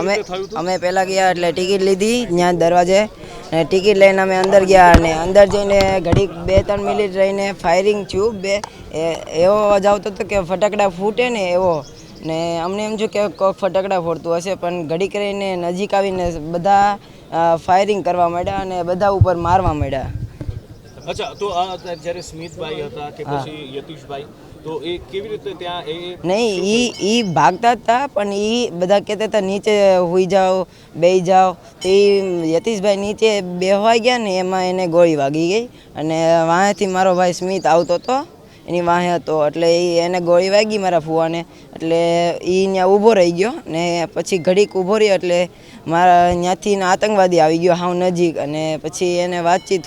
અમે? અમે પહેલાં ગયા એટલે ટિકિટ લીધી ત્યાં દરવાજે. અને ટિકિટ લઈને અમે અંદર ગયા અને અંદર જઈને ઘડીક બે ત્રણ મિનિટ રહીને ફાયરિંગ થયું. બે એવો અવાજ આવતો હતો કે ફટાકડા ફૂટે ને એવો. ને અમને એમ થયું કે કોઈક ફટાકડા ફોડતું હશે પણ ઘડીક રહીને નજીક આવીને બધા ફાયરિંગ કરવા માંડ્યા અને બધા ઉપર મારવા માંડ્યા. અચ્છા તો આ જ્યારે સ્મિતભાઈ હતા કે પછી યતીશભાઈ તો એ કેવી રીતે ત્યાં એ એ- નહીં ઈ ઈ ભાગતા હતા પણ ઈ બધા કહેતા હતા નીચે હોઈ જાઓ બેહી જાઓ. તો એ યતીશભાઈ નીચે બેહવાઈ ગયા ને એમાં એને ગોળી વાગી ગઈ. અને વાંહેથી મારો ભાઈ સ્મિત આવતો હતો એની વાંહે હતો. એટલે એ એને ગોળી વાગી મારા ફુવાને. એટલે એ ત્યાં ઊભો રહી ગયો ને પછી ઘડીક ઊભો રહ્યો એટલે મારા ત્યાંથી આતંકવાદી આવી ગયો હાવ નજીક. અને પછી એને વાતચીત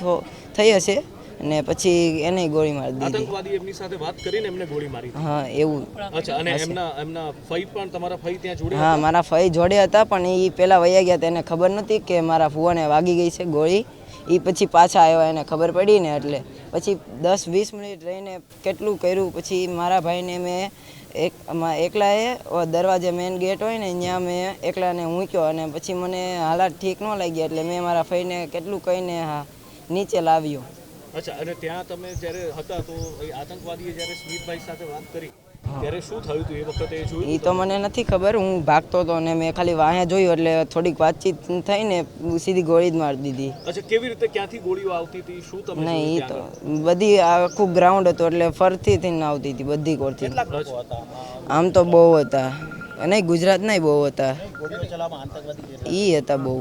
થઈ હશે. અને પછી એને ગોળી મારી દીધી. આતંકવાદી એમની સાથે વાત કરીને એમને ગોળી મારી હા એવું. અચ્છા અને એમના એમના ફઈ પણ તમારા ફઈ ત્યાં જોડે હા મારા ફઈ જોડે હતા પણ એ પહેલાં વયા ગયા તેને ખબર નહોતી કે મારા ફુવાને વાગી ગઈ છે ગોળી. એ પછી પાછા આવ્યા એને ખબર પડી ને એટલે. પછી દસ વીસ મિનિટ રહીને કેટલું કર્યું પછી મારા ભાઈને મેં એક એકલાએ દરવાજે મેઇન ગેટ હોય ને ત્યાં મેં એકલાને ઊંચ્યો અને પછી મને હાલાત ઠીક ન લાગી એટલે મેં મારા ફઈને કેટલું કહીને હા નીચે લાવ્યો. અચ્છા અને ત્યાં તમે જ્યારે હતા તો એ આતંકવાદીએ જ્યારે સ્મિતભાઈ સાથે વાત કરી ત્યારે શું થયું હતું? એ વખતે જોયું એ તો મને નથી ખબર હું ભાગતો હતો અને મેં ખાલી વાહે જોયું એટલે થોડીક વાતચીત થઈને સીધી ગોળી જ મારી દીધી. અચ્છા કેવી રીતે ક્યાંથી ગોળીઓ આવતી હતી? શું તમે નહીં એ તો બધી આખું ગ્રાઉન્ડ હતું એટલે ફરતી થઈને આવતી હતી બધી કોરથી આમ તો બહુ હતા. નહીં ગુજરાત નહીં બહુ હતા. એ હતા બહુ.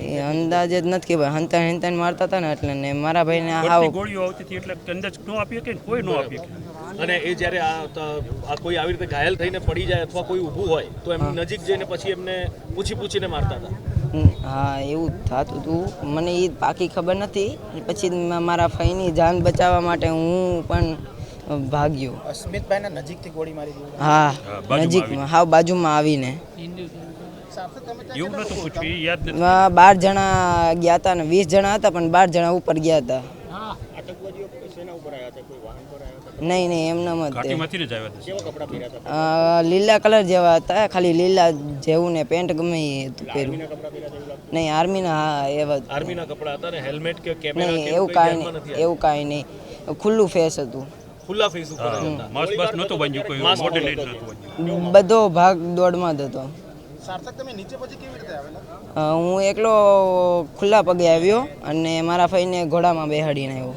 એ અંદાજે જ નથી કે ભાઈ હંતા હંતા મારતા હતા ને એટલે ને મારા ભાઈને ભરતી ગોળીઓ આવતી હતી એટલે અંદાજ ન આપી કે કોઈ ન આપી અને એ જ્યારે આ કોઈ આવી રીતે ઘાયલ થઈને પડી જાય અથવા કોઈ ઊભું હોય તો એમ નજીક જઈને પછી એમને પૂછી પૂછીને મારતા હતા. હા એવું થતું હતું મને એ પાકી ખબર નથી. પછી મારા ફઈની જાન બચાવવા માટે હું પણ ભાગ્યો. સ્મિતભાઈને નજીકથી ગોળી મારી દીધી. હા નજીકમાં. હાવ બાજુમાં આવીને. બાર જણા ગયા હતા ને વીસ જણા હતા પણ બાર જણા ઉપર ગયા હતા. નહીં નહીં એમનામ જ જ આવ્યા હતા. અ, લીલા કલર જેવા હતા ખાલી લીલા જેવું ને પેન્ટ ગમે એ હતું પહેર્યું. નહીં આર્મીના હા એવા આર્મીના કપડા હતા ને હેલ્મેટ કે કેમેરા એવું કાંઈ નહીં એવું કાંઈ નહીં. ખુલ્લું ફેસ હતું. ખુલ્લા ફેસ ઉપર જ હતા. માસ્ક બાસ્ક નહોતું બાંધ્યું કોઈ માસ્ક મોડેલ નહોતું બાંધ્યું બધો ભાગ દોડમાં જ હતો. સાર્થક તમે નીચે પછી કેવી રીતે આવેલા? હું એકલો ખુલ્લા પગે આવ્યો અને મારા ફઈને ઘોડામાં બેહાડીને આવ્યો.